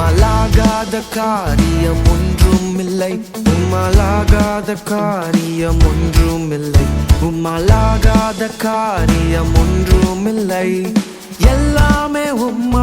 உம்மாலாகாத காரியம் ஒன்றுமில்லை. உம்மாலாகாத காரியம் ஒன்றுமில்லை. உம்மாலாகாத காரியம் ஒன்றுமில்லை. எல்லாமே உம்மா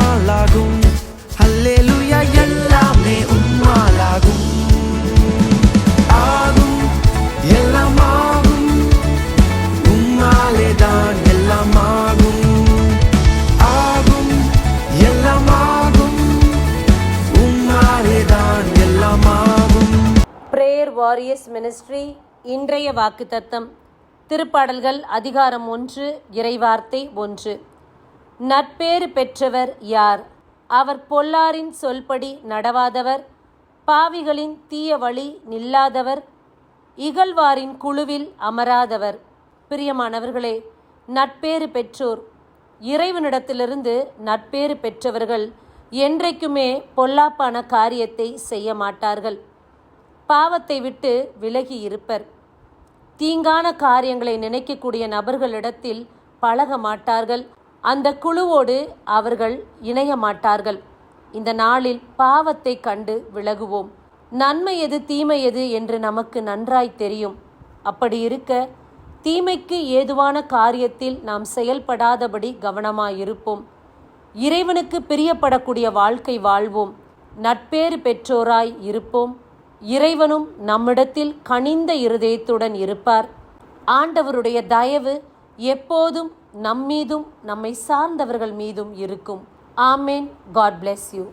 வாரியர்ஸ் மினிஸ்ட்ரி இன்றைய வாக்குத்தத்தம் திருப்பாடல்கள் அதிகாரம் ஒன்று இறைவார்த்தை ஒன்று. நட்பேறு பெற்றவர் யார்? அவர் பொல்லாரின் சொல்படி நடவாதவர் பாவிகளின் தீய வழி நில்லாதவர் இகழ்வாரின் குழுவில் அமராதவர். பிரியமானவர்களே நட்பேறு பெற்றோர் இறைவனிடத்திலிருந்து நட்பேறு பெற்றவர்கள் என்றைக்குமே பொல்லாப்பான காரியத்தை செய்ய மாட்டார்கள். பாவத்தை விட்டு விலகி இருப்பர். தீங்கான காரியங்களை நினைக்கக்கூடிய நபர்களிடத்தில் பழக மாட்டார்கள். அந்த குழுவோடு அவர்கள் இணைய மாட்டார்கள். இந்த நாளில் பாவத்தை கண்டு விலகுவோம். நன்மை எது தீமை எது என்று நமக்கு நன்றாய் தெரியும். அப்படி இருக்க தீமைக்கு ஏதுவான காரியத்தில் நாம் செயல்படாதபடி கவனமாயிருப்போம். இறைவனுக்கு பிரியப்படக்கூடிய வாழ்க்கை வாழ்வோம். நட்பேறு பெற்றோராய் இருப்போம். இறைவனும் நம்மிடத்தில் கனிந்த இருதயத்துடன் இருப்பார். ஆண்டவருடைய தயவு எப்போதும் நம்மீதும் நம்மை சார்ந்தவர்கள் மீதும் இருக்கும். ஆமேன். God bless you.